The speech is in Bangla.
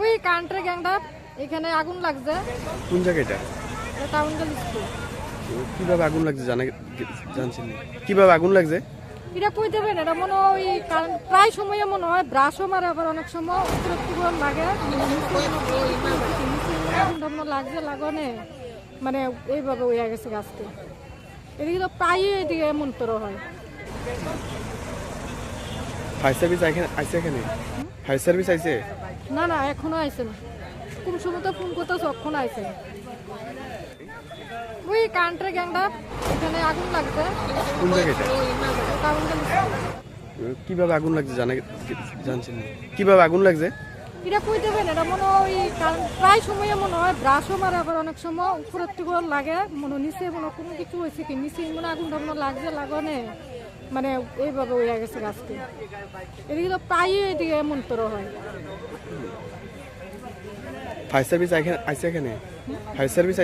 ওই কান্ট্রি গ্যাংটা এখানে আগুন লাগছে। কোন জায়গাটা টাউন গেল স্কুল কীভাবে আগুন লাগছে জানা জানছেন কীভাবে আগুন লাগছে? এটা কই দেবেন এটা মনে ওই প্রায় সময়ে মনে হয় ব্রাশও মারে আবার অনেক সময় অতিরিক্ত গরম লাগে। আগুন টাগুন লাগছে লাগানে। মানে এইভাবে হয়ে গেছে গাছকে এদিকে তো প্রায়ই এদিকে মন্তর হয়। ফায়ার সার্ভিস এখানে? ফায়ার সার্ভিস আইছে? না না এখনও আইছে না। কোন সময় তো ফোন করতে তখন আইছে। ওই কান্ট্রি গ্যাংটা এখানে আগুন লাগছে। কোন জায়গাটা কীভাবে আগুন লাগছে জানা জানছেন? কীভাবে আগুন লাগছে? এটা কই দেবেন? এটা মনে ওই প্রায় সময়ে মনে হয় ব্রাশও মারে আবার অনেক সময় উপরের থেকে লাগে মনে নিচে মনে কোনো কিছু হয়েছে কি? নিচে মনে হয় আগুন টাগুন লাগছে লাগানে। মানে এইভাবে হয়ে গেছে গাছকে এদিকে তো প্রায়ই এদিকে মন্তর হয়। ফায়ার সার্ভিস আইছে এখানে? ফায়ার সার্ভিস আইছে